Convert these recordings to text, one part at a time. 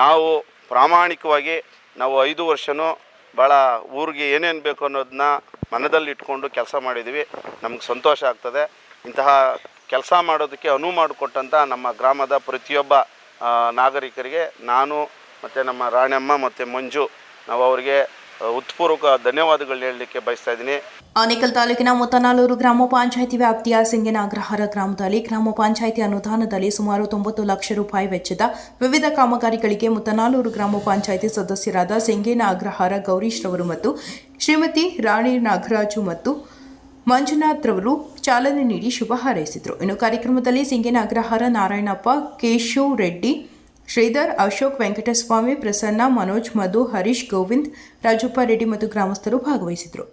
ನಾವು ಪ್ರಾಮಾಣಿಕವಾಗಿ ನಾವು ಐದು ವರ್ಷವೂ ಭಾಳ ಊರಿಗೆ ಏನೇನು ಬೇಕು ಅನ್ನೋದನ್ನ ಮನದಲ್ಲಿ ಇಟ್ಕೊಂಡು ಕೆಲಸ ಮಾಡಿದ್ದೀವಿ ನಮ್ಗೆ ಸಂತೋಷ ಆಗ್ತದೆ. ಇಂತಹ ಕೆಲಸ ಮಾಡೋದಕ್ಕೆ ಅನುವು ಮಾಡಿಕೊಟ್ಟಂಥ ನಮ್ಮ ಗ್ರಾಮದ ಪ್ರತಿಯೊಬ್ಬ ನಾಗರಿಕರಿಗೆ ನಾನು ಮತ್ತು ನಮ್ಮ ರಾಣಮ್ಮ ಮತ್ತು ಮಂಜು ನಾವು ಅವರಿಗೆ ಉತ್ಪೂರ್ವಕ ಧನ್ಯವಾದಗಳು ಹೇಳಲಿಕ್ಕೆ ಬಯಸ್ತಾ ಇದ್ದೀನಿ. ಆನೇಕಲ್ ತಾಲೂಕಿನ ಮುತ್ತನಾಲೂರು ಗ್ರಾಮ ಪಂಚಾಯಿತಿ ವ್ಯಾಪ್ತಿಯ ಸಿಂಗಿನ ಅಗ್ರಹಾರ ಗ್ರಾಮದಲ್ಲಿ ಗ್ರಾಮ ಪಂಚಾಯಿತಿ ಅನುದಾನದಲ್ಲಿ ಸುಮಾರು ತೊಂಬತ್ತು ಲಕ್ಷ ರೂಪಾಯಿ ವೆಚ್ಚದ ವಿವಿಧ ಕಾಮಗಾರಿಗಳಿಗೆ ಮುತ್ತನಾಲೂರು ಗ್ರಾಮ ಪಂಚಾಯಿತಿ ಸದಸ್ಯರಾದ ಸಿಂಗೇನ ಅಗ್ರಹಾರ ಗೌರೀಶ್ ರವರು ಮತ್ತು ಶ್ರೀಮತಿ ರಾಣಿ ನಾಗರಾಜು ಮತ್ತು ಮಂಜುನಾಥ್ ರವರು ಚಾಲನೆ ನೀಡಿ ಶುಭ ಹಾರೈಸಿದರು. ಇನ್ನು ಕಾರ್ಯಕ್ರಮದಲ್ಲಿ ಸಿಂಗೇನ ಅಗ್ರಹಾರ ನಾರಾಯಣಪ್ಪ ಕೇಶವ್ ರೆಡ್ಡಿ ಶ್ರೀಧರ್ ಅಶೋಕ್ ವೆಂಕಟಸ್ವಾಮಿ ಪ್ರಸನ್ನ ಮನೋಜ್ ಮಧು ಹರೀಶ್ ಗೋವಿಂದ್ ರಾಜಪ್ಪ ರೆಡ್ಡಿ ಮತ್ತು ಗ್ರಾಮಸ್ಥರು ಭಾಗವಹಿಸಿದರು.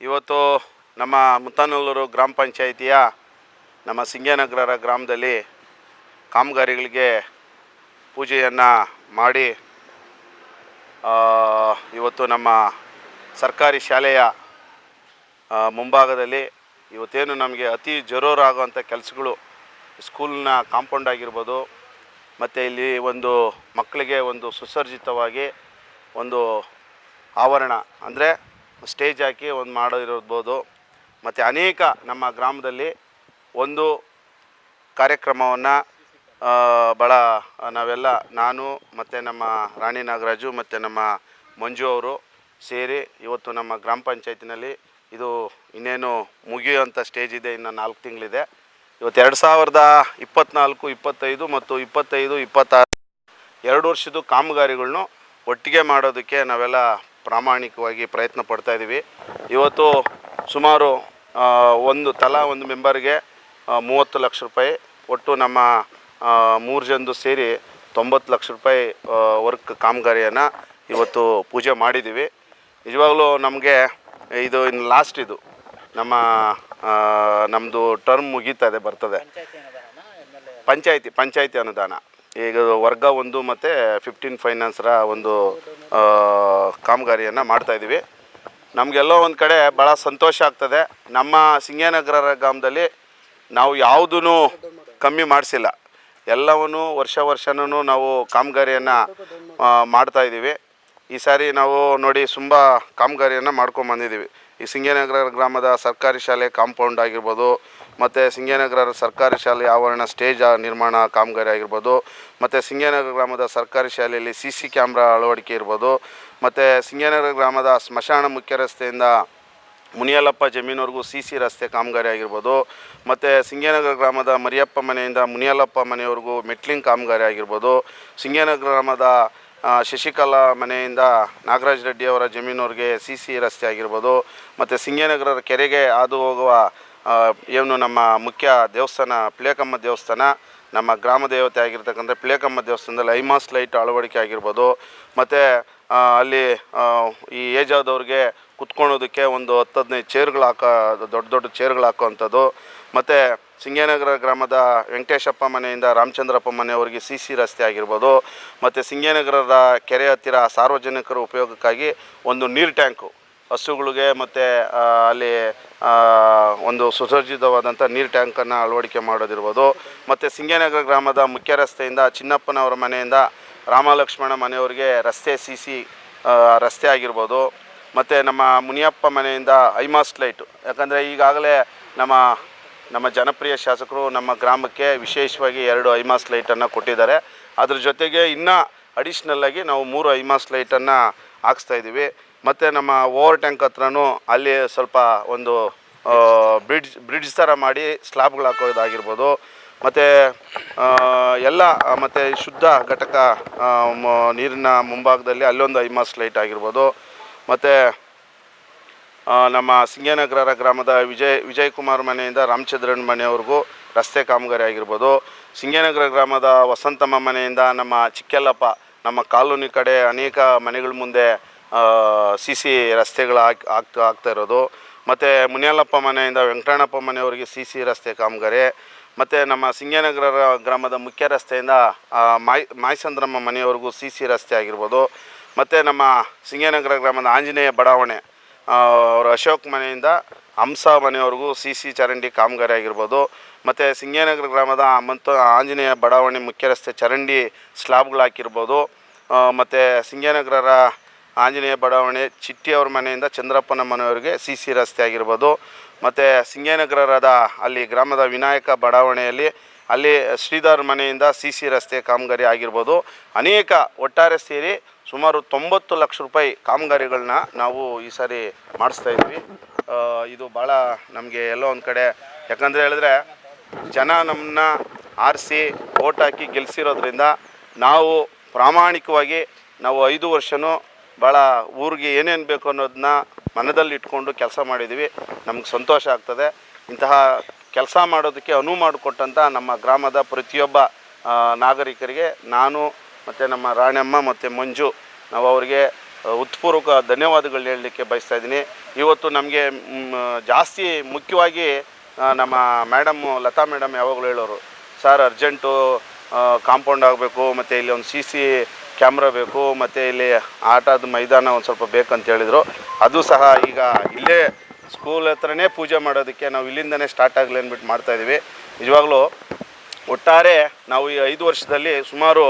ಇವತ್ತು ನಮ್ಮ ಮುತ್ತಾನಲ್ಲೂರು ಗ್ರಾಮ ಪಂಚಾಯಿತಿಯ ನಮ್ಮ ಸಿಂಗೇನಗರ ಗ್ರಾಮದಲ್ಲಿ ಕಾಮಗಾರಿಗಳಿಗೆ ಪೂಜೆಯನ್ನು ಮಾಡಿ ಇವತ್ತು ನಮ್ಮ ಸರ್ಕಾರಿ ಶಾಲೆಯ ಮುಂಭಾಗದಲ್ಲಿ ಇವತ್ತೇನು ನಮಗೆ ಅತಿ ಜರೂರಾಗುವಂಥ ಕೆಲಸಗಳು ಸ್ಕೂಲ್ನ ಕಾಂಪೌಂಡ್ ಆಗಿರ್ಬೋದು ಮತ್ತು ಇಲ್ಲಿ ಒಂದು ಮಕ್ಕಳಿಗೆ ಒಂದು ಸುಸರ್ಜಿತವಾಗಿ ಒಂದು ಆವರಣ, ಅಂದರೆ ಸ್ಟೇಜ್ ಹಾಕಿ ಒಂದು ಮಾಡಿರ್ಬೋದು ಮತ್ತು ಅನೇಕ ನಮ್ಮ ಗ್ರಾಮದಲ್ಲಿ ಒಂದು ಕಾರ್ಯಕ್ರಮವನ್ನು ಭಾಳ ನಾವೆಲ್ಲ ನಾನು, ಮತ್ತು ನಮ್ಮ ರಾಣಿ ನಾಗರಾಜು, ಮತ್ತು ನಮ್ಮ ಮಂಜು ಅವರು ಸೇರಿ ಇವತ್ತು ನಮ್ಮ ಗ್ರಾಮ ಪಂಚಾಯತಿನಲ್ಲಿ ಇದು ಇನ್ನೇನು ಮುಗಿಯುವಂಥ ಸ್ಟೇಜ್ ಇದೆ, ಇನ್ನು ನಾಲ್ಕು ತಿಂಗಳಿದೆ. ಇವತ್ತು ಎರಡು ಸಾವಿರದ ಇಪ್ಪತ್ತ್ನಾಲ್ಕು ಇಪ್ಪತ್ತೈದು ಮತ್ತು ಇಪ್ಪತ್ತೈದು, ಇಪ್ಪತ್ತಾರು ಎರಡು ವರ್ಷದ ಕಾಮಗಾರಿಗಳನ್ನು ಒಟ್ಟಿಗೆ ಮಾಡೋದಕ್ಕೆ ನಾವೆಲ್ಲ ಪ್ರಾಮಾಣಿಕವಾಗಿ ಪ್ರಯತ್ನ ಪಡ್ತಾ ಇದ್ದೀವಿ. ಇವತ್ತು ಸುಮಾರು ಒಂದು ತಲಾ ಒಂದು ಮೆಂಬರ್ಗೆ ಮೂವತ್ತು ಲಕ್ಷ ರೂಪಾಯಿ ಒಟ್ಟು ನಮ್ಮ ಮೂರು ಜನದು ಸೇರಿ ತೊಂಬತ್ತು ಲಕ್ಷ ರೂಪಾಯಿ ವರ್ಕ್ ಕಾಮಗಾರಿಯನ್ನು ಇವತ್ತು ಪೂಜೆ ಮಾಡಿದ್ದೀವಿ. ನಿಜವಾಗ್ಲೂ ನಮಗೆ ಇದು ಇನ್ನು ಲಾಸ್ಟ್ ಇದು. ನಮ್ಮ ನಮ್ಮದು ಟರ್ಮ್ ಮುಗೀತದೆ ಇದೆ ಬರ್ತದೆ. ಪಂಚಾಯತಿ ಪಂಚಾಯತಿ ಅನುದಾನ. ಈಗ ವರ್ಗ ಒಂದು ಮತ್ತು ಫಿಫ್ಟೀನ್ ಫೈನಾನ್ಸ್ರ ಒಂದು ಕಾಮಗಾರಿಯನ್ನು ಮಾಡ್ತಾಯಿದ್ದೀವಿ ನಮಗೆಲ್ಲೋ ಒಂದು ಕಡೆ ಭಾಳ ಸಂತೋಷ ಆಗ್ತದೆ. ನಮ್ಮ ಸಿಂಗೇನಗರ ಗ್ರಾಮದಲ್ಲಿ ನಾವು ಯಾವುದೂ ಕಮ್ಮಿ ಮಾಡಿಸಿಲ್ಲ. ಎಲ್ಲವನ್ನು ವರ್ಷ ವರ್ಷನೂ ನಾವು ಕಾಮಗಾರಿಯನ್ನು ಮಾಡ್ತಾಯಿದ್ದೀವಿ ಈ ಸಾರಿ ನಾವು ನೋಡಿ ತುಂಬ ಕಾಮಗಾರಿಯನ್ನು ಮಾಡ್ಕೊಂಡು ಬಂದಿದ್ದೀವಿ ಈ ಸಿಂಗೇನಗರ ಗ್ರಾಮದ ಸರ್ಕಾರಿ ಶಾಲೆ ಕಾಂಪೌಂಡ್ ಆಗಿರ್ಬೋದು, ಮತ್ತು ಸಿಂಗೇನಗರ ಸರ್ಕಾರಿ ಶಾಲೆ ಆವರಣ ಸ್ಟೇಜ್ ನಿರ್ಮಾಣ ಕಾಮಗಾರಿ ಆಗಿರ್ಬೋದು, ಮತ್ತು ಸಿಂಗೇನಗರ ಗ್ರಾಮದ ಸರ್ಕಾರಿ ಶಾಲೆಯಲ್ಲಿ ಸಿ ಸಿ ಕ್ಯಾಮ್ರಾ ಅಳವಡಿಕೆ ಇರ್ಬೋದು, ಮತ್ತು ಸಿಂಗೇನಗರ ಗ್ರಾಮದ ಸ್ಮಶಾನ ಮುಖ್ಯ ರಸ್ತೆಯಿಂದ ಮುನಿಯಲಪ್ಪ ಜಮೀನವರೆಗೂ ಸಿ ಸಿ ರಸ್ತೆ ಕಾಮಗಾರಿ ಆಗಿರ್ಬೋದು, ಮತ್ತು ಸಿಂಗೇನಗರ ಗ್ರಾಮದ ಮರಿಯಪ್ಪ ಮನೆಯಿಂದ ಮುನಿಯಲಪ್ಪ ಮನೆಯವರೆಗೂ ಮೆಟ್ಲಿಂಗ್ ಕಾಮಗಾರಿ ಆಗಿರ್ಬೋದು, ಸಿಂಗೇನಗರ ಗ್ರಾಮದ ಶಶಿಕಲಾ ಮನೆಯಿಂದ ನಾಗರಾಜ್ ರೆಡ್ಡಿ ಅವರ ಜಮೀನವ್ರಿಗೆ ಸಿ ಸಿ ರಸ್ತೆ ಆಗಿರ್ಬೋದು, ಮತ್ತು ಸಿಂಗೇನಗರ ಕೆರೆಗೆ ಹಾದು ಹೋಗುವ ಏನು ನಮ್ಮ ಮುಖ್ಯ ದೇವಸ್ಥಾನ, ಪ್ಲೇಕಮ್ಮ ದೇವಸ್ಥಾನ, ನಮ್ಮ ಗ್ರಾಮ ದೇವತೆ ಆಗಿರ್ತಕ್ಕಂಥ ಪ್ಲೇಕಮ್ಮ ದೇವಸ್ಥಾನದಲ್ಲಿ ಐಮಾಸ್ ಲೈಟ್ ಅಳವಡಿಕೆ ಆಗಿರ್ಬೋದು, ಮತ್ತು ಅಲ್ಲಿ ಈ ಏಜ್ ಆದವ್ರಿಗೆ ಕುತ್ಕೊಳೋದಕ್ಕೆ ಒಂದು ಹತ್ತು ಹದಿನೈದು ಚೇರ್ಗಳು ಹಾಕೋ, ದೊಡ್ಡ ದೊಡ್ಡ ಚೇರ್ಗಳು ಹಾಕೋವಂಥದ್ದು, ಮತ್ತು ಸಿಂಗೇನಗರ ಗ್ರಾಮದ ವೆಂಕಟೇಶಪ್ಪ ಮನೆಯಿಂದ ರಾಮಚಂದ್ರಪ್ಪ ಮನೆಯವರಿಗೆ ಸಿ ಸಿ ರಸ್ತೆ ಆಗಿರ್ಬೋದು, ಮತ್ತು ಸಿಂಗೇನಗರದ ಕೆರೆ ಹತ್ತಿರ ಸಾರ್ವಜನಿಕರ ಉಪಯೋಗಕ್ಕಾಗಿ ಒಂದು ನೀರು ಟ್ಯಾಂಕು, ಹಸುಗಳಿಗೆ ಮತ್ತು ಅಲ್ಲಿ ಒಂದು ಸುಸಜ್ಜಿತವಾದಂಥ ನೀರು ಟ್ಯಾಂಕನ್ನು ಅಳವಡಿಕೆ ಮಾಡೋದಿರ್ಬೋದು. ಮತ್ತು ಸಿಂಗೇನಗರ ಗ್ರಾಮದ ಮುಖ್ಯ ರಸ್ತೆಯಿಂದ ಚಿನ್ನಪ್ಪನವರ ಮನೆಯಿಂದ ರಾಮಲಕ್ಷ್ಮಣ ಮನೆಯವರಿಗೆ ರಸ್ತೆ ಸಿ ಸಿ ರಸ್ತೆ ಆಗಿರ್ಬೋದು. ಮತ್ತು ನಮ್ಮ ಮುನಿಯಪ್ಪ ಮನೆಯಿಂದ ಐಮಾಸ್ ಲೈಟು, ಯಾಕಂದರೆ ಈಗಾಗಲೇ ನಮ್ಮ ನಮ್ಮ ಜನಪ್ರಿಯ ಶಾಸಕರು ನಮ್ಮ ಗ್ರಾಮಕ್ಕೆ ವಿಶೇಷವಾಗಿ ಎರಡು ಐಮಾಸ್ ಲೈಟನ್ನು ಕೊಟ್ಟಿದ್ದಾರೆ. ಅದ್ರ ಜೊತೆಗೆ ಇನ್ನೂ ಅಡಿಷ್ನಲ್ಲಾಗಿ ನಾವು ಮೂರು ಐಮಾಸ್ ಲೈಟನ್ನು ಹಾಕ್ಸ್ತಾ ಇದ್ದೀವಿ. ಮತ್ತು ನಮ್ಮ ಓವರ್ ಟ್ಯಾಂಕ್ ಹತ್ರನೂ ಅಲ್ಲಿ ಸ್ವಲ್ಪ ಒಂದು ಬ್ರಿಡ್ಜ್ ಬ್ರಿಡ್ಜ್ ಥರ ಮಾಡಿ ಸ್ಲಾಬ್ಗಳು ಹಾಕೋದಾಗಿರ್ಬೋದು. ಮತ್ತು ಎಲ್ಲ, ಮತ್ತು ಶುದ್ಧ ಘಟಕ ನೀರಿನ ಮುಂಭಾಗದಲ್ಲಿ ಅಲ್ಲೊಂದು ಐಮಾಸ್ ಲೈಟ್ ಆಗಿರ್ಬೋದು. ಮತ್ತು ನಮ್ಮ ಸಿಂಗೇನಗರ ಗ್ರಾಮದ ವಿಜಯ್ ವಿಜಯ್ ಕುಮಾರ್ ಮನೆಯಿಂದ ರಾಮಚಂದ್ರನ್ ಮನೆಯವರೆಗೂ ರಸ್ತೆ ಕಾಮಗಾರಿ ಆಗಿರ್ಬೋದು. ಸಿಂಗನಗರ ಗ್ರಾಮದ ವಸಂತಮ್ಮ ಮನೆಯಿಂದ ನಮ್ಮ ಚಿಕ್ಕೆಲ್ಲಪ್ಪ, ನಮ್ಮ ಕಾಲೋನಿ ಕಡೆ ಅನೇಕ ಮನೆಗಳ ಮುಂದೆ ಸಿ ಸಿ ರಸ್ತೆಗಳು ಆಗ್ತಾ ಇರೋದು. ಮತ್ತು ಮುನಿಯಲ್ಲಪ್ಪ ಮನೆಯಿಂದ ವೆಂಕಟಣ್ಣಪ್ಪ ಮನೆಯವರಿಗೆ ಸಿ ಸಿ ರಸ್ತೆ ಕಾಮಗಾರಿ. ಮತ್ತು ನಮ್ಮ ಸಿಂಗನಗರ ಗ್ರಾಮದ ಮುಖ್ಯ ರಸ್ತೆಯಿಂದ ಮಾಯ್, ಮಾಯಸಂದ್ರಮ್ಮ ಮನೆಯವರೆಗೂ ಸಿ ಸಿ ರಸ್ತೆ ಆಗಿರ್ಬೋದು. ಮತ್ತು ನಮ್ಮ ಸಿಂಗನಗರ ಗ್ರಾಮದ ಆಂಜನೇಯ ಬಡಾವಣೆ ಅವರು ಅಶೋಕ್ ಮನೆಯಿಂದ ಹಂಸ ಮನೆಯವರೆಗೂ ಸಿ ಸಿ ಚರಂಡಿ ಕಾಮಗಾರಿ ಆಗಿರ್ಬೋದು. ಮತ್ತು ಸಿಂಗೇನಗರ ಗ್ರಾಮದ ಮಂತ, ಆಂಜನೇಯ ಬಡಾವಣೆ ಮುಖ್ಯ ರಸ್ತೆ ಚರಂಡಿ ಸ್ಲಾಬ್ಗಳು ಹಾಕಿರ್ಬೋದು. ಮತ್ತು ಸಿಂಗೇನಗರ ಆಂಜನೇಯ ಬಡಾವಣೆ ಚಿಟ್ಟಿಯವ್ರ ಮನೆಯಿಂದ ಚಂದ್ರಪ್ಪನ ಮನೆಯವರಿಗೆ ಸಿ ಸಿ ರಸ್ತೆ ಆಗಿರ್ಬೋದು. ಮತ್ತು ಸಿಂಗೇನಗರದ ಅಲ್ಲಿ ಗ್ರಾಮದ ವಿನಾಯಕ ಬಡಾವಣೆಯಲ್ಲಿ ಅಲ್ಲಿ ಶ್ರೀಧರ್ ಮನೆಯಿಂದ ಸಿ ಸಿ ರಸ್ತೆ ಕಾಮಗಾರಿ ಆಗಿರ್ಬೋದು. ಅನೇಕ ಒಟ್ಟಾರೆ ಸೇರಿ ಸುಮಾರು ತೊಂಬತ್ತು ಲಕ್ಷ ರೂಪಾಯಿ ಕಾಮಗಾರಿಗಳನ್ನ ನಾವು ಈ ಸಾರಿ ಮಾಡಿಸ್ತಾ ಇದ್ವಿ. ಇದು ಭಾಳ ನಮಗೆ ಎಲ್ಲೋ ಒಂದು ಕಡೆ, ಯಾಕಂದರೆ ಹೇಳಿದ್ರೆ ಜನ ನಮ್ಮನ್ನ ಆರಿಸಿ ಓಟ್ ಹಾಕಿ ಗೆಲ್ಸಿರೋದ್ರಿಂದ ನಾವು ಪ್ರಾಮಾಣಿಕವಾಗಿ ನಾವು ಐದು ವರ್ಷವೂ ಭಾಳ ಊರಿಗೆ ಏನೇನು ಬೇಕು ಅನ್ನೋದನ್ನ ಮನದಲ್ಲಿ ಇಟ್ಕೊಂಡು ಕೆಲಸ ಮಾಡಿದ್ದೀವಿ ನಮ್ಗೆ ಸಂತೋಷ ಆಗ್ತದೆ. ಇಂತಹ ಕೆಲಸ ಮಾಡೋದಕ್ಕೆ ಅನುವು ಮಾಡಿಕೊಟ್ಟಂಥ ನಮ್ಮ ಗ್ರಾಮದ ಪ್ರತಿಯೊಬ್ಬ ನಾಗರಿಕರಿಗೆ ನಾನು ಮತ್ತು ನಮ್ಮ ರಾಣಮ್ಮ ಮತ್ತು ಮಂಜು, ನಾವು ಅವರಿಗೆ ಉತ್ಪೂರ್ವಕ ಧನ್ಯವಾದಗಳು ಹೇಳಲಿಕ್ಕೆ ಬಯಸ್ತಾ ಇದ್ದೀನಿ. ಇವತ್ತು ನಮಗೆ ಜಾಸ್ತಿ ಮುಖ್ಯವಾಗಿ ನಮ್ಮ ಮೇಡಮ್ಮು ಲತಾ ಮೇಡಮ್ ಯಾವಾಗಲೂ ಹೇಳೋರು ಸರ್ ಅರ್ಜೆಂಟು ಕಾಂಪೌಂಡ್ ಆಗಬೇಕು, ಮತ್ತು ಇಲ್ಲಿ ಒಂದು ಸಿ ಸಿ ಕ್ಯಾಮ್ರಾ ಬೇಕು, ಮತ್ತು ಇಲ್ಲಿ ಆಟದ ಮೈದಾನ ಒಂದು ಸ್ವಲ್ಪ ಬೇಕಂತ ಹೇಳಿದರು. ಅದು ಸಹ ಈಗ ಇಲ್ಲೇ ಸ್ಕೂಲ್ ಹತ್ರನೇ ಪೂಜೆ ಮಾಡೋದಕ್ಕೆ ನಾವು ಇಲ್ಲಿಂದನೇ ಸ್ಟಾರ್ಟ್ ಆಗಲಿ ಅಂದ್ಬಿಟ್ಟು ಮಾಡ್ತಾಯಿದ್ದೀವಿ ನಿಜವಾಗ್ಲೂ, ಒಟ್ಟಾರೆ ನಾವು ಈ ಐದು ವರ್ಷದಲ್ಲಿ ಸುಮಾರು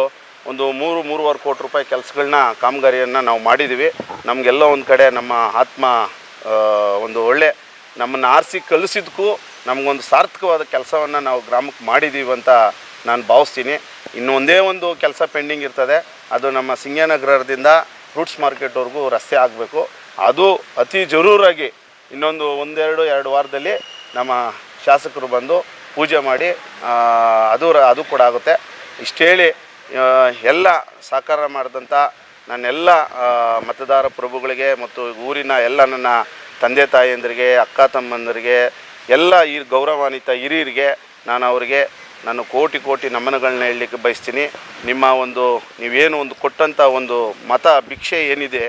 ಒಂದು ಮೂರು ಮೂರುವರೆ ಕೋಟಿ ರೂಪಾಯಿ ಕೆಲಸಗಳನ್ನ ಕಾಮಗಾರಿಯನ್ನು ನಾವು ಮಾಡಿದ್ದೀವಿ ನಮಗೆಲ್ಲ ಒಂದು ಕಡೆ ನಮ್ಮ ಆತ್ಮ ಒಂದು ಒಳ್ಳೆ ನಮ್ಮನ್ನು ಆರಿಸಿ ಕಲಿಸಿದ್ದಕ್ಕೂ ನಮಗೊಂದು ಸಾರ್ಥಕವಾದ ಕೆಲಸವನ್ನು ನಾವು ಗ್ರಾಮಕ್ಕೆ ಮಾಡಿದ್ದೀವಿ ಅಂತ ನಾನು ಭಾವಿಸ್ತೀನಿ. ಇನ್ನೊಂದೇ ಒಂದು ಕೆಲಸ ಪೆಂಡಿಂಗ್ ಇರ್ತದೆ. ಅದು ನಮ್ಮ ಸಿಂಗನಗರದಿಂದ ಫ್ರೂಟ್ಸ್ ಮಾರ್ಕೆಟ್ವರೆಗೂ ರಸ್ತೆ ಆಗಬೇಕು. ಅದು ಅತಿ ಜರೂರಾಗಿ ಇನ್ನೊಂದು ಒಂದೆರಡು ಎರಡು ವಾರದಲ್ಲಿ ನಮ್ಮ ಶಾಸಕರು ಬಂದು ಪೂಜೆ ಮಾಡಿ ಅದು ಅದು ಕೂಡ ಆಗುತ್ತೆ. ಇಷ್ಟೇಳಿ ಆ, ಎಲ್ಲ ಸಹಕಾರ ಮಾಡಿದಂಥ ನನ್ನೆಲ್ಲ ಮತದಾರ ಪ್ರಭುಗಳಿಗೆ ಮತ್ತು ಊರಿನ ಎಲ್ಲ ನನ್ನ ತಂದೆ ತಾಯಿಯಂದರಿಗೆ, ಅಕ್ಕ ತಮ್ಮಂದರಿಗೆ, ಎಲ್ಲ ಈ ಗೌರವಾನ್ವಿತ ಹಿರಿಯರಿಗೆ ನಾನು ಅವರಿಗೆ ನಾನು ಕೋಟಿ ಕೋಟಿ ನಮನಗಳನ್ನ ಹೇಳಲಿಕ್ಕೆ ಬಯಸ್ತೀನಿ. ನಿಮ್ಮ ಒಂದು, ನೀವೇನು ಒಂದು ಕೊಟ್ಟಂಥ ಒಂದು ಮತ ಭಿಕ್ಷೆ ಏನಿದೆ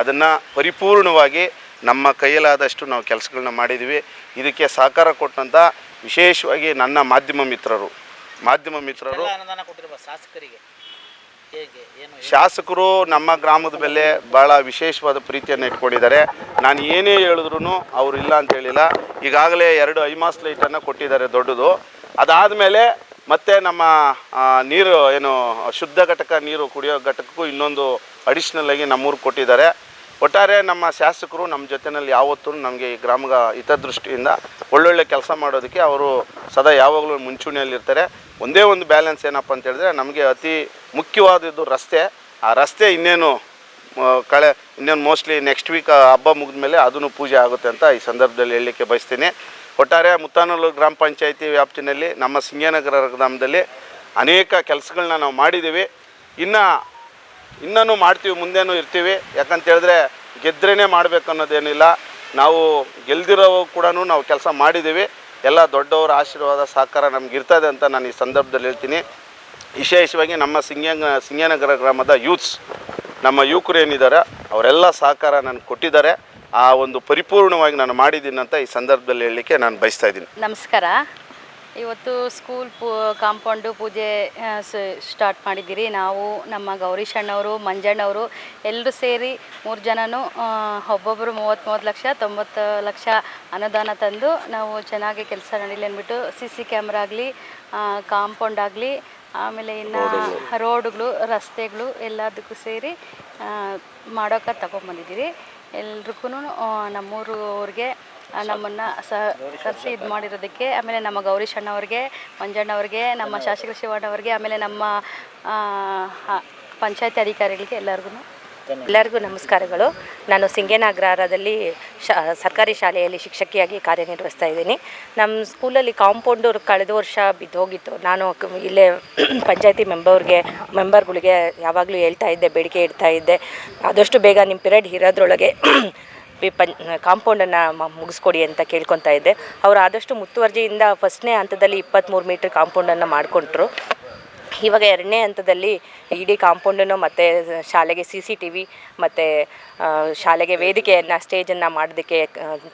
ಅದನ್ನು ಪರಿಪೂರ್ಣವಾಗಿ ನಮ್ಮ ಕೈಯಲ್ಲಾದಷ್ಟು ನಾವು ಕೆಲಸಗಳನ್ನ ಮಾಡಿದ್ದೀವಿ. ಇದಕ್ಕೆ ಸಹಕಾರ ಕೊಟ್ಟಂಥ ವಿಶೇಷವಾಗಿ ನನ್ನ ಮಾಧ್ಯಮ ಮಿತ್ರರು. ಮಾಧ್ಯಮ ಮಿತ್ರರು. ಎಲ್ಲ ಅನುದಾನ ಕೊಟ್ಟಿರ್ಬೋದು ಶಾಸಕರಿಗೆ ಹೇಗೆ ಏನು ಶಾಸಕರು ನಮ್ಮ ಗ್ರಾಮದ ಮೇಲೆ ಭಾಳ ವಿಶೇಷವಾದ ಪ್ರೀತಿಯನ್ನು ಇಟ್ಕೊಂಡಿದ್ದಾರೆ. ನಾನು ಏನೇ ಹೇಳಿದ್ರು ಅವರು ಇಲ್ಲ ಅಂತ ಹೇಳಿಲ್ಲ. ಈಗಾಗಲೇ ಎರಡು ಐಮಾಸ್ ಲೈಟನ್ನು ಕೊಟ್ಟಿದ್ದಾರೆ ದೊಡ್ಡದು. ಅದಾದಮೇಲೆ ಮತ್ತೆ ನಮ್ಮ ನೀರು ಏನು ಶುದ್ಧ ಘಟಕ ನೀರು ಕುಡಿಯೋ ಘಟಕಕ್ಕೂ ಇನ್ನೊಂದು ಅಡಿಷ್ನಲ್ ಆಗಿ ನಮ್ಮೂರಿಗೆ ಕೊಟ್ಟಿದ್ದಾರೆ. ಒಟ್ಟಾರೆ ನಮ್ಮ ಶಾಸಕರು ನಮ್ಮ ಜೊತೆಯಲ್ಲಿ ಯಾವತ್ತೂ ನಮಗೆ ಈ ಗ್ರಾಮದ ಹಿತದೃಷ್ಟಿಯಿಂದ ಒಳ್ಳೊಳ್ಳೆ ಕೆಲಸ ಮಾಡೋದಕ್ಕೆ ಅವರು ಸದಾ ಯಾವಾಗಲೂ ಮುಂಚೂಣಿಯಲ್ಲಿರ್ತಾರೆ. ಒಂದೇ ಒಂದು ಬ್ಯಾಲೆನ್ಸ್ ಏನಪ್ಪ ಅಂತ ಹೇಳಿದ್ರೆ ನಮಗೆ ಅತಿ ಮುಖ್ಯವಾದದ್ದು ರಸ್ತೆ. ಆ ರಸ್ತೆ ಇನ್ನೇನು ಕಳೆ, ಇನ್ನೇನು ಮೋಸ್ಟ್ಲಿ ನೆಕ್ಸ್ಟ್ ವೀಕ್ ಹಬ್ಬ ಮುಗಿದ ಮೇಲೆ ಅದನ್ನು ಪೂಜೆ ಆಗುತ್ತೆ ಅಂತ ಈ ಸಂದರ್ಭದಲ್ಲಿ ಹೇಳಲಿಕ್ಕೆ ಬಯಸ್ತೀನಿ. ಒಟ್ಟಾರೆ ಮುತ್ತಾನಲ್ಲೂರು ಗ್ರಾಮ ಪಂಚಾಯಿತಿ ವ್ಯಾಪ್ತಿನಲ್ಲಿ ನಮ್ಮ ಸಿಂಗನಗರ ಗ್ರಾಮದಲ್ಲಿ ಅನೇಕ ಕೆಲಸಗಳನ್ನ ನಾವು ಮಾಡಿದ್ದೀವಿ. ಇನ್ನು ಇನ್ನೂ ಮಾಡ್ತೀವಿ, ಮುಂದೇನೂ ಇರ್ತೀವಿ. ಯಾಕಂತ ಹೇಳಿದ್ರೆ ಗೆದ್ರೇ ಮಾಡಬೇಕು ಅನ್ನೋದೇನಿಲ್ಲ ನಾವು ಗೆಲ್ದಿರೋ ಕೂಡ ನಾವು ಕೆಲಸ ಮಾಡಿದ್ದೀವಿ. ಎಲ್ಲ ದೊಡ್ಡವರ ಆಶೀರ್ವಾದ, ಸಹಕಾರ ನಮ್ಗೆ ಇರ್ತದೆ ಅಂತ ನಾನು ಈ ಸಂದರ್ಭದಲ್ಲಿ ಹೇಳ್ತೀನಿ. ವಿಶೇಷವಾಗಿ ನಮ್ಮ ಸಿಂಗ್ಯಂಗ ಸಿಂಗನಗರ ಗ್ರಾಮದ ಯೂತ್ಸ್, ನಮ್ಮ ಯುವಕರು ಏನಿದ್ದಾರೆ, ಅವರೆಲ್ಲ ಸಹಕಾರ ನನಗೆ ಕೊಟ್ಟಿದ್ದಾರೆ. ಆ ಒಂದು ಪರಿಪೂರ್ಣವಾಗಿ ನಾನು ಮಾಡಿದ್ದೀನಿ ಅಂತ ಈ ಸಂದರ್ಭದಲ್ಲಿ ಹೇಳಲಿಕ್ಕೆ ನಾನು ಬಯಸ್ತಾ ಇದ್ದೀನಿ. ನಮಸ್ಕಾರ. ಇವತ್ತು ಸ್ಕೂಲ್ ಪೂ ಕಾಂಪೌಂಡು ಪೂಜೆ ಸ್ಟಾರ್ಟ್ ಮಾಡಿದ್ದೀರಿ. ನಾವು ನಮ್ಮ ಗೌರೀಶ್ ಅಣ್ಣವರು ಮಂಜಣ್ಣವರು ಎಲ್ಲರೂ ಸೇರಿ ಮೂರು ಜನನೂ ಒಬ್ಬೊಬ್ಬರು ಮೂವತ್ತು ಮೂವತ್ತು ಲಕ್ಷ ತೊಂಬತ್ತು ಲಕ್ಷ ಅನುದಾನ ತಂದು ನಾವು ಚೆನ್ನಾಗಿ ಕೆಲಸ ನಡೀಲಿ ಅಂದ್ಬಿಟ್ಟು ಸಿ ಸಿ ಕ್ಯಾಮ್ರಾ ಆಗಲಿ ಕಾಂಪೌಂಡ್ ಆಗಲಿ ಆಮೇಲೆ ಇನ್ನು ರೋಡ್ಗಳು ರಸ್ತೆಗಳು ಎಲ್ಲದಕ್ಕೂ ಸೇರಿ ಮಾಡೋಕೆ ತಗೊಂಬಂದಿದ್ದೀರಿ. ಎಲ್ರಿಗೂ ನಮ್ಮೂರು ಅವ್ರಿಗೆ ನಮ್ಮನ್ನು ಸಹಕರಿಸಿ ಇದು ಮಾಡಿರೋದಕ್ಕೆ, ಆಮೇಲೆ ನಮ್ಮ ಗೌರೀಶ್ ಅಣ್ಣವ್ರಿಗೆ ಮಂಜಣ್ಣವ್ರಿಗೆ, ನಮ್ಮ ಶಾಸಕ ಶಿವಣ್ಣವ್ರಿಗೆ, ಆಮೇಲೆ ನಮ್ಮ ಪಂಚಾಯತಿ ಅಧಿಕಾರಿಗಳಿಗೆ ಎಲ್ಲರಿಗೂ ಎಲ್ಲರಿಗೂ ನಮಸ್ಕಾರಗಳು. ನಾನು ಸಿಂಗೇನಾಗ್ರಹಾರದಲ್ಲಿ ಶಾ, ಸರ್ಕಾರಿ ಶಾಲೆಯಲ್ಲಿ ಶಿಕ್ಷಕಿಯಾಗಿ ಕಾರ್ಯನಿರ್ವಹಿಸ್ತಾ ಇದ್ದೀನಿ. ನಮ್ಮ ಸ್ಕೂಲಲ್ಲಿ ಕಾಂಪೌಂಡು ಕಳೆದ ವರ್ಷ ಬಿದ್ದೋಗಿತ್ತು. ನಾನು ಇಲ್ಲೇ ಪಂಚಾಯತಿ ಮೆಂಬರ್ಗೆ, ಮೆಂಬರ್ಗಳಿಗೆ ಯಾವಾಗಲೂ ಹೇಳ್ತಾ ಇದ್ದೆ, ಬೇಡಿಕೆ ಇಡ್ತಾ ಇದ್ದೆ. ಆದಷ್ಟು ಬೇಗ ನಿಮ್ಮ ಪಿರಿಯಡ್ ಇರೋದ್ರೊಳಗೆ ಕಾಂಪೌಂಡನ್ನು ಮುಗಿಸ್ಕೊಡಿ ಅಂತ ಕೇಳ್ಕೊತಾ ಇದ್ದೆ. ಅವರು ಆದಷ್ಟು ಮುತುವರ್ಜಿಯಿಂದ ಫಸ್ಟ್ನೇ ಹಂತದಲ್ಲಿ ಇಪ್ಪತ್ತ್ಮೂರು ಮೀಟ್ರ್ ಕಾಂಪೌಂಡನ್ನು ಮಾಡಿಕೊಂಡ್ರು ಇವಾಗ ಎರಡನೇ ಹಂತದಲ್ಲಿ ಇಡೀ ಕಾಂಪೌಂಡನ್ನು ಮತ್ತು ಶಾಲೆಗೆ ಸಿ ಸಿ ಟಿ ವಿ ಮತ್ತು ಶಾಲೆಗೆ ವೇದಿಕೆಯನ್ನು, ಸ್ಟೇಜನ್ನು ಮಾಡೋದಕ್ಕೆ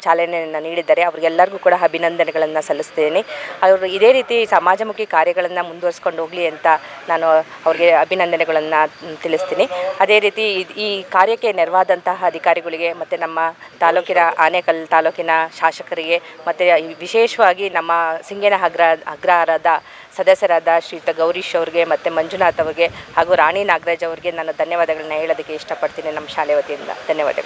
ಚಾಲನೆಯನ್ನು ನೀಡಿದ್ದಾರೆ. ಅವ್ರಿಗೆಲ್ಲರಿಗೂ ಕೂಡ ಅಭಿನಂದನೆಗಳನ್ನು ಸಲ್ಲಿಸ್ತೇನೆ. ಅವರು ಇದೇ ರೀತಿ ಸಮಾಜಮುಖಿ ಕಾರ್ಯಗಳನ್ನು ಮುಂದುವರಿಸ್ಕೊಂಡು ಹೋಗಲಿ ಅಂತ ನಾನು ಅವ್ರಿಗೆ ಅಭಿನಂದನೆಗಳನ್ನು ತಿಳಿಸ್ತೀನಿ. ಅದೇ ರೀತಿ ಈ ಕಾರ್ಯಕ್ಕೆ ನೆರವಾದಂತಹ ಅಧಿಕಾರಿಗಳಿಗೆ ಮತ್ತು ನಮ್ಮ ತಾಲೂಕಿನ ಆನೇಕಲ್ ತಾಲೂಕಿನ ಶಾಸಕರಿಗೆ ಮತ್ತು ವಿಶೇಷವಾಗಿ ನಮ್ಮ ಸಿಂಗೇನ ಅಗ್ರ ಅಗ್ರಹಾರದ ಸದಸ್ಯರಾದ ಶ್ರೀಯುತ ಗೌರೀಶ್ ಅವ್ರಿಗೆ ಮತ್ತು ಮಂಜುನಾಥ್ ಅವ್ರಿಗೆ ಹಾಗೂ ರಾಣಿ ನಾಗರಾಜ್ ಅವ್ರಿಗೆ ನಾನು ಧನ್ಯವಾದಗಳನ್ನ ಹೇಳೋದಕ್ಕೆ ಇಷ್ಟಪಡ್ತೀನಿ ನಮ್ಮ ಶಾಲೆ ವತಿಯಿಂದ. ಧನ್ಯವಾದಗಳು.